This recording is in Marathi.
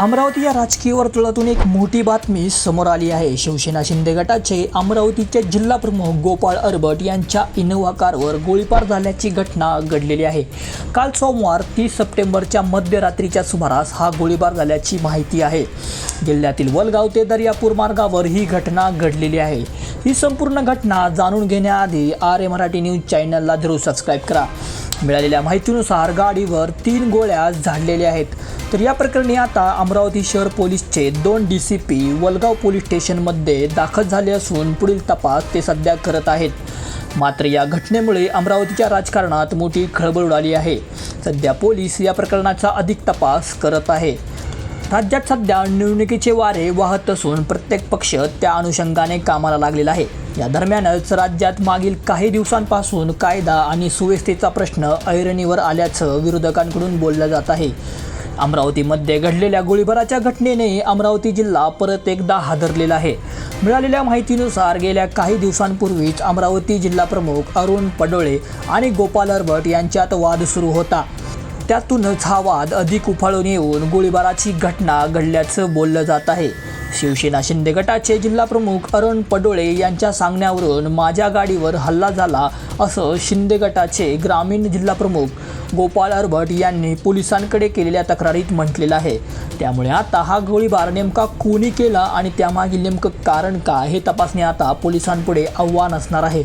अमरावती या राजकीय वर्तुळातून एक मोठी बातमी समोर आली आहे. शिवसेना शिंदे गटाचे अमरावतीचे जिल्हा प्रमुख गोपाळ अरबट यांच्या इनोव्हा कारवर गोळीबार झाल्याची घटना घडलेली आहे. काल सोमवार तीस सप्टेंबरच्या मध्यरात्रीच्या सुमारास हा गोळीबार झाल्याची माहिती आहे. जिल्ह्यातील वलगाव ते दर्यापूर मार्गावर ही घटना घडलेली आहे. ही संपूर्ण घटना जाणून घेण्याआधी आर ए मराठी न्यूज चॅनलला जरूर सबस्क्राईब करा. मिळालेल्या माहितीनुसार गाडीवर तीन गोळ्या झाडलेल्या आहेत. तर या प्रकरणी आता अमरावती शहर पोलीसचे दोन D C P Walgaon police स्टेशनमध्ये दाखल झाले असून पुढील तपास ते सध्या करत आहेत. मात्र या घटनेमुळे अमरावतीच्या राजकारणात मोठी खळबळ उडाली आहे. सध्या पोलीस या प्रकरणाचा अधिक तपास करत आहे. राज्यात सध्या निवडणुकीचे वारे वाहत असून प्रत्येक पक्ष त्या अनुषंगाने कामाला लागलेला आहे. या दरम्यानच राज्यात मागील काही दिवसांपासून कायदा आणि सुव्यवस्थेचा प्रश्न ऐरणीवर आल्याचं विरोधकांकडून बोललं जात आहे. अमरावतीमध्ये घडलेल्या गोळीबाराच्या घटनेने अमरावती जिल्हा परत एकदा हादरलेला आहे. मिळालेल्या माहितीनुसार गेल्या काही दिवसांपूर्वीच अमरावती जिल्हा प्रमुख अरुण पडोळे आणि गोपाल अरबट यांच्यात वाद सुरू होता. त्यातूनच हा वाद अधिक उफाळून येऊन गोळीबाराची घटना घडल्याचं बोललं जात आहे. शिवसेना शिंदे गटाचे जिल्हा प्रमुख अरुण पडोळे यांच्या सांगण्यावरून माझ्या गाडीवर हल्ला झाला असं शिंदे गटाचे ग्रामीण जिल्हा प्रमुख गोपाळ अरभट यांनी पोलिसांकडे केलेल्या तक्रारीत म्हटलेलं आहे. त्यामुळे आता हा गोळीबार नेमका कोणी केला आणि त्यामागील नेमकं कारण काय हे तपासणे आता पोलिसांपुढे आव्हान असणार आहे.